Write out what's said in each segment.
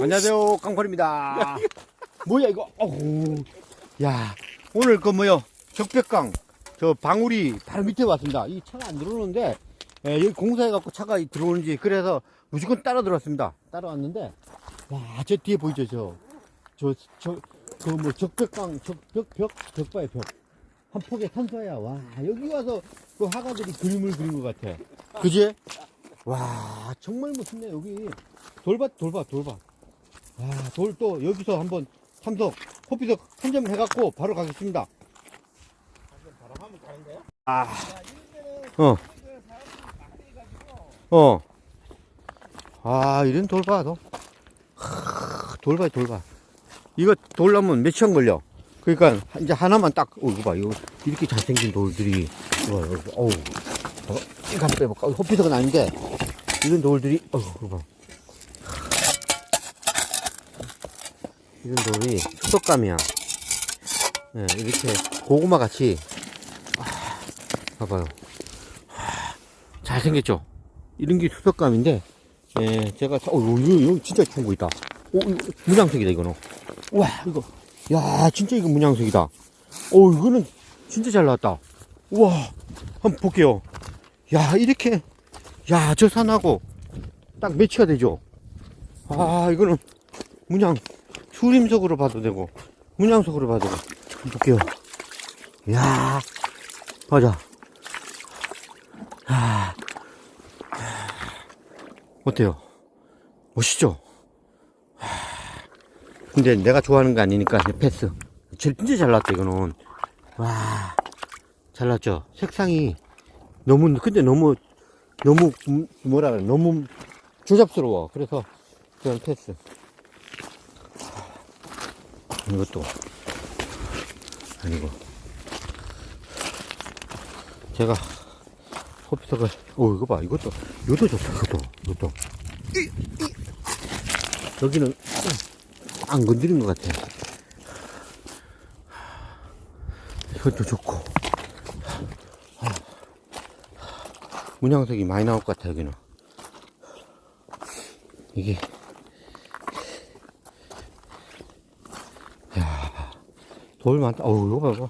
안녕하세요 깡팔입니다. 뭐야 이거? 어후. 야 오늘 그 뭐요? 적벽강 저 방울이 바로 밑에 왔습니다. 이 차가 안 들어오는데 예, 여기 공사해 갖고 차가 들어오는지 그래서 무조건 따라 들어왔습니다. 따라왔는데 와저 뒤에 보이죠 저. 저 저 그 뭐 적벽강 적벽벽 적바의 벽 한 폭의 산소야. 와 여기 와서 그 화가들이 그림을 그린 것 같아. 그지? 와 정말 멋있네 여기. 돌밭 돌밭 돌밭 와돌 또 여기서 한번 참석 호피석 선점 해갖고 바로 가겠습니다 아 어. 어. 아, 이런 돌봐, 너. 하, 돌봐, 돌봐. 이거 돌려면 몇 시간 걸려? 그러니까, 이제 하나만 딱, 어, 이거 봐, 이거, 이렇게 잘생긴 돌들이, 이거. 어, 이거 한번 빼볼까? 호피석은 아닌데, 이런 돌들이, 어우, 이거 봐. 이런 돌이 수덕감이야. 네, 이렇게 고구마 같이, 아, 봐봐요. 아, 잘생겼죠? 이런 게 수덕감인데, 예, 제가, 어, 이거, 이거 진짜 좋은 거 있다. 오, 이거 문양색이다, 이거는. 와, 이거. 야, 진짜 이거 문양색이다. 오, 이거는 진짜 잘 나왔다. 우와, 한번 볼게요. 야, 이렇게. 야, 저 산하고 딱 매치가 되죠? 아, 이거는 문양, 수림석으로 봐도 되고, 문양석으로 봐도 되고. 볼게요. 야 맞아. 아, 어때요? 멋있죠? 하, 근데 내가 좋아하는 거 아니니까 패스. 진짜 잘 났다, 이거는. 와, 잘 났죠? 색상이 너무, 근데 너무, 너무, 음, 뭐라 그래, 너무 조잡스러워. 그래서 그냥 패스. 이것도 아니고. 제가 호피석을, 오, 이거 봐, 이것도, 이것도 좋다, 이것도, 이것도. 여기는 안 건드린 것 같아. 이것도 좋고. 문양색이 많이 나올 것 같아, 여기는. 이게. 돌 많다. 어우, 이거 봐봐.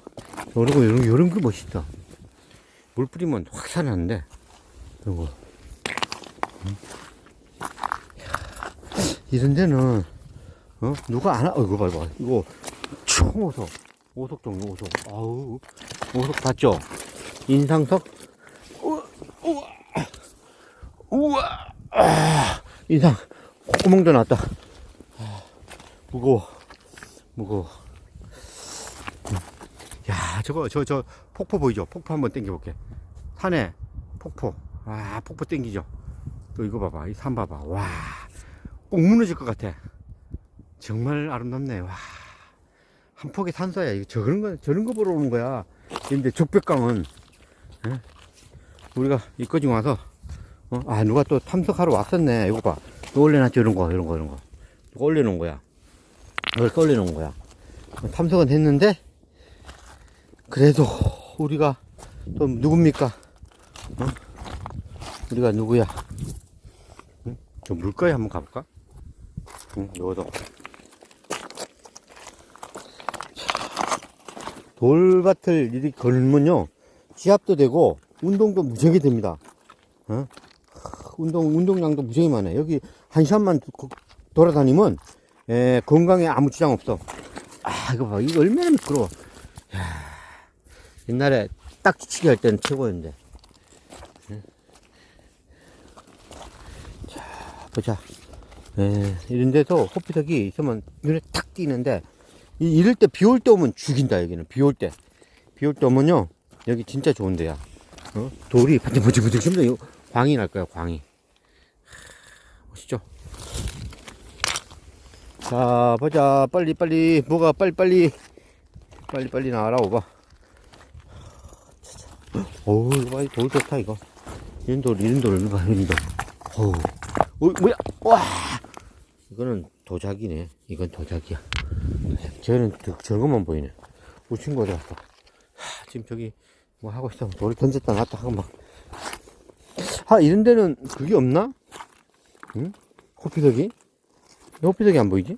이런 거, 이런, 이런 게 멋있다. 물 뿌리면 확 살아나는데, 이거. 응? 이런 데는, 어? 누가 안, 하, 어, 이거 봐, 이거. 이거, 총오석. 오석 종류, 오석. 아우, 오석 봤죠? 인상석. 우와, 우와, 아, 인상. 콧구멍도 났다. 아, 무거워. 무거워. 야, 저거, 저, 저, 폭포 보이죠? 폭포 한번 땡겨볼게. 산에, 폭포. 와, 폭포 땡기죠? 또 이거 봐봐. 이 산 봐봐. 와, 꼭 무너질 것 같아. 정말 아름답네. 와. 한 폭의 산소야. 이거 저런 거, 저런 거 보러 오는 거야. 근데 적벽강은, 예? 우리가 이까지 와서, 어? 아, 누가 또 탐색하러 왔었네. 이거 봐. 또 올려놨죠. 이런 거, 이런 거, 이런 거. 누가 올려놓은 거야. 이걸 또 올려놓은 거야. 탐색은 했는데, 그래도 우리가 또 누굽니까? 어? 우리가 누구야? 응? 저 물가에 한번 가볼까? 응, 요도. 돌밭을 이렇게 걸면요, 지압도 되고, 운동도 무지하게 됩니다. 어? 운동, 운동량도 무지하게 많아요. 여기 한 시간만 도- 돌아다니면, 에, 건강에 아무 지장 없어. 아, 이거 봐. 이거 얼마나 미끄러워. 야, 옛날에 딱지치기 할 때는 최고였는데. 응? 자, 보자. 에, 이런 데서 호피석이 있으면 눈에 탁 띄는데, 이, 이럴 때 비 올 때 오면 죽인다, 여기는. 비 올 때. 비 올 때 오면요, 여기 진짜 좋은 데야. 어? 돌이 반짝반짝반짝 이거 광이 날 거야, 광이. 하, 멋있죠? 자, 보자. 빨리, 빨리. 뭐가 빨리, 빨리. 빨리, 빨리 나와라, 오바. 어우, 이거 봐. 돌 좋다, 이거. 이런 돌, 이런 돌, 이거 봐, 이런 돌. 어우. 어, 뭐야? 와! 이거는 도자기네. 이건 도자기야. 쟤는 저- 저것만 보이네. 어디 갔어? 하, 지금 저기 뭐 하고 있어. 돌을 던졌다 놨다 하고 막. 아, 이런 데는 그게 없나? 응? 코피석이? 호피석이 안 보이지?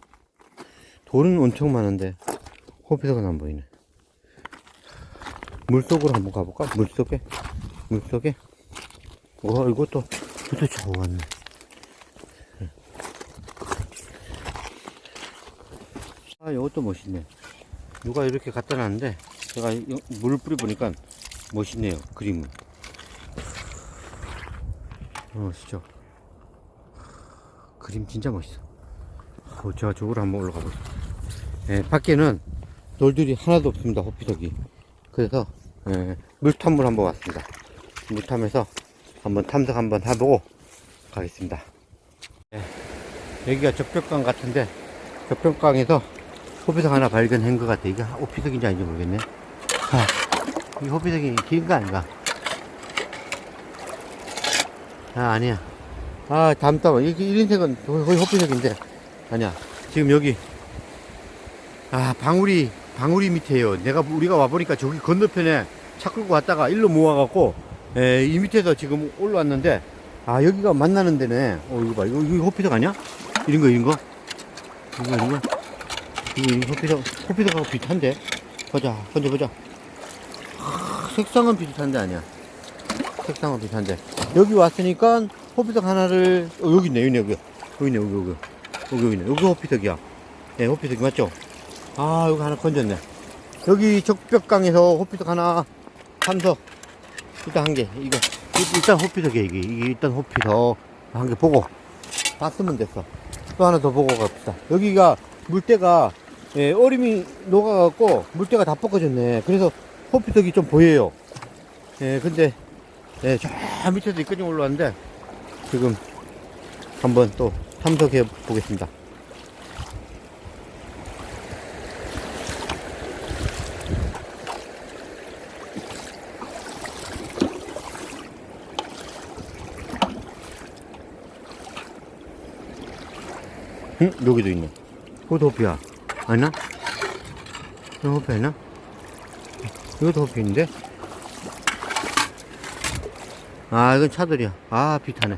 돌은 엄청 많은데 호피석은 안 보이네. 물속으로 한번 가볼까? 물속에? 물속에? 와, 이것도, 이것도 좋았네. 아, 이것도 멋있네. 누가 이렇게 갖다 놨는데, 제가 이- 물을 뿌려보니까 멋있네요, 그림은. 어, 진짜. 그림 진짜 멋있어. 어, 제가 저쪽으로 한번 올라가 보겠습니다. 예, 밖에는 돌들이 하나도 없습니다, 호피석이. 그래서, 예, 물탐물 한번 왔습니다. 물탐에서 한번 탐색 한번 해보고 가겠습니다. 예, 여기가 적벽강 같은데, 적벽강에서 호피석 하나 발견한 것 같아. 이게 호피석인지 아닌지 모르겠네. 아, 이 호피석이 긴거 아닌가? 아, 아니야. 아, 담담. 이게 1인색은 거의 호피석인데. 아니야. 지금 여기, 아, 방울이, 방울이 밑에요. 내가, 우리가 와 보니까 저기 건너편에 차 끌고 왔다가 일로 모아갖고, 에, 이 밑에서 지금 올라왔는데, 아, 여기가 만나는 데네. 어, 이거 봐. 이거, 이거 호피석 아니야? 이런 거, 이런 거? 이거, 이런 거? 이거, 호피석, 호피석하고 비슷한데? 보자, 던져보자. 아, 색상은 비슷한데 아니야. 색상은 비슷한데. 여기 왔으니까 호피석 하나를, 어, 여기 있네, 여기 있네, 여기. 여기 여기, 여기. 여기, 여기 호피석이야. 네, 호피석이 맞죠? 아, 여기 하나 건졌네. 여기 적벽강에서 호피석 하나 탐석. 일단 한 개. 이거. 일단 호피석이야, 이게. 이게 일단 호피석. 한 개 보고. 봤으면 됐어. 또 하나 더 보고 갑시다. 여기가 물때가, 예, 얼음이 녹아갖고 물때가 다 볶아졌네. 그래서 호피석이 좀 보여요. 예, 근데, 예, 저 밑에서 이까지 올라왔는데, 지금 한번 또 탐색해 보겠습니다. 응? 여기도 있네. 그것도 호피야. 아니나? 이거 호피 아니나? 이것도 호피인데? 아, 이건 차들이야. 아, 비타네.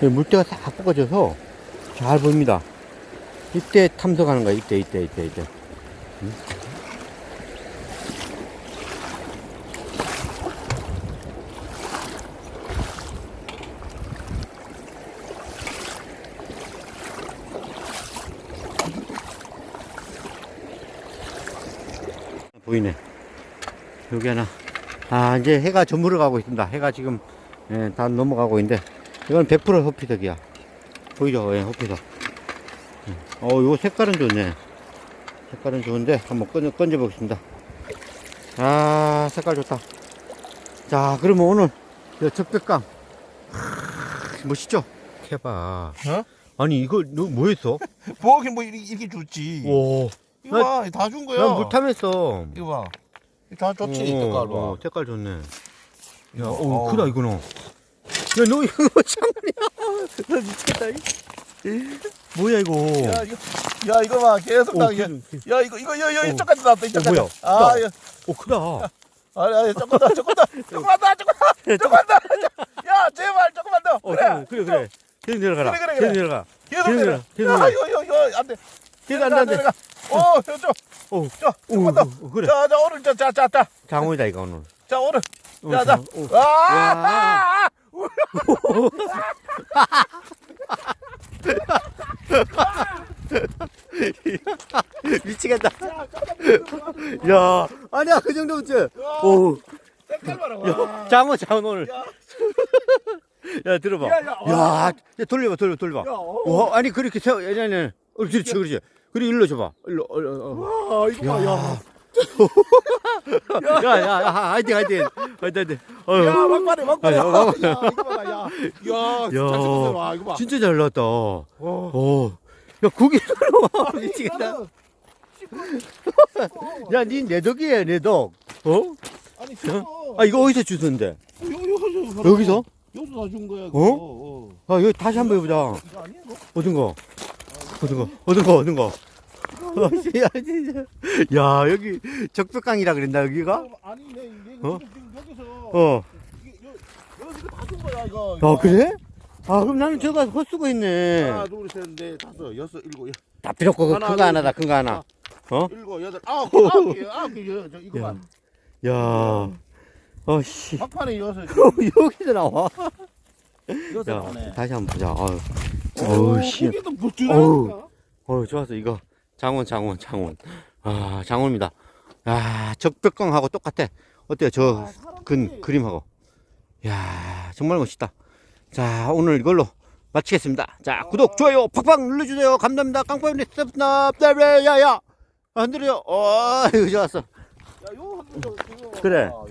물때가 싹 볶아져서 잘 보입니다. 이때 탐색하는 거야. 이때, 이때, 이때, 이때. 응? 보이네. 여기 하나. 아, 이제 해가 저물어 가고 있습니다. 해가 지금, 예, 다 넘어가고 있는데, 이건 100% 호피석이야. 보이죠? 예, 호피석. 음. 어, 요 색깔은 좋네. 색깔은 좋은데, 한번 건져, 건져 보겠습니다. 아, 색깔 좋다. 자, 그러면 오늘, 저 적백강. 하, 멋있죠? 해봐. 어? 아니, 이거, 너 뭐 했어? 뭐하긴 뭐 이렇게, 이렇게 줬지. 오. 이거 봐, 다 준 거야. 난 물탐했어. 이거 봐. 다 줬지, 어, 색깔 어, 봐. 색깔 좋네. 야, 어, 어우. 크다, 이거는. 야, 너 이거 장난이야. 나 미쳤다. 이. 뭐야, 이거. 야, 이거, 야, 이거 봐, 계속 오, 나, 그- 야, 야, 이거, 이거, 이거, 이거, 어. 이쪽까지 나왔다, 이쪽까지. 뭐야? 아. 야, 오, 크다. 아니, 아니, 조금 더, 조금 더, 조금만 더, 조금만 더, 조금만 더. 야, 제발, 조금만 더. 어, 그래, 그래, 그래. 계속 내려가라. 그래, 그래, 계속 그래. 내려가. 계속 계속 내려. 내려, 계속 야, 내려. 이거, 이거, 이거, 안 돼. 계속 안 돼, 안 돼. 내려가. 어, 저, 저, 오, 자, 오, 조금만 더. 오, 그래. 자, 자, 오늘, 자, 자, 자, 자, 장원이다, 이거 오늘. 자, 오늘. 어, 자, 자. 장- 오. 아, 아, 미치겠다. 야, 아니야, 그 정도면 돼. 오, 색깔 봐라. 야, 와. 장어, 장어 오늘. 야. 야, 들어봐. 야, 야, 야, 야, 돌려봐, 돌려, 돌려봐. 야, 어. 와, 아니, 그렇게 세워, 아니, 아니, 아니. 어, 그렇지, 그렇지. 그리고 일로 줘봐. 일로, 어, 어, 어. 와, 이거 봐, 야. 야, 야, 야, 화이팅, 화이팅. 화이팅, 화이팅. 야, 막판에, 막판에. 야, 야. 이거 야. 야, 잘 찍었어, 와, 이거 봐. 진짜 잘 나왔다. 어. 어. 야, 국이 들어와. 미치겠다. 나는 야, 니내 덕이야, 내 덕. 어? 아니, 씹어. 아, 이거 어디서? 요, 요, 요, 요, 여기서? 여기서 다 준 거야, 어? 어? 아, 여기 다시 한번 해보자. 이거 아니야, 이거? 어떤 거? 어떤 거? 어떤 거? 어떤 거? 아, 씨, 야, 진짜. 야, 여기 적벽강이라 그랬나, 여기가? 어, 아니네, 이게 어? 지금, 지금 여기서. 어. 이게, 여, 여기서 다준 거야, 이거. 아, 그래? 아, 그럼 나는 저거 헛수고 있네. 하나, 둘, 셋, 넷, 다섯, 여섯, 일곱, 여- 다 필요 없고, 그 하나, 큰거 둘, 하나다, 셋, 큰거 하나. 어? 일곱, 여덟, 아홉 개, 아홉 개, 아홉 개, 저, 저 이거만. 야, 어, 씨. 막판에 여섯, 여기서 나와. 여섯 야. 다시 한번 보자. 오, 어우, 씨. 고기도 부지런하니까. 어우, 좋았어, 이거. 장원, 장원, 장원. 아, 장원입니다. 아, 적벽광하고 똑같아. 어때요? 저, 아, 근, 그림하고. 야 정말 멋있다. 자, 오늘 이걸로 마치겠습니다. 자, 구독, 좋아요, 팍팍 눌러주세요. 감사합니다. 깡빠님, 스텝, 야야. 아, 흔들어요. 어, 이거 좋았어. 야, 요거 한번 좀, 이거 그래. 봐봐.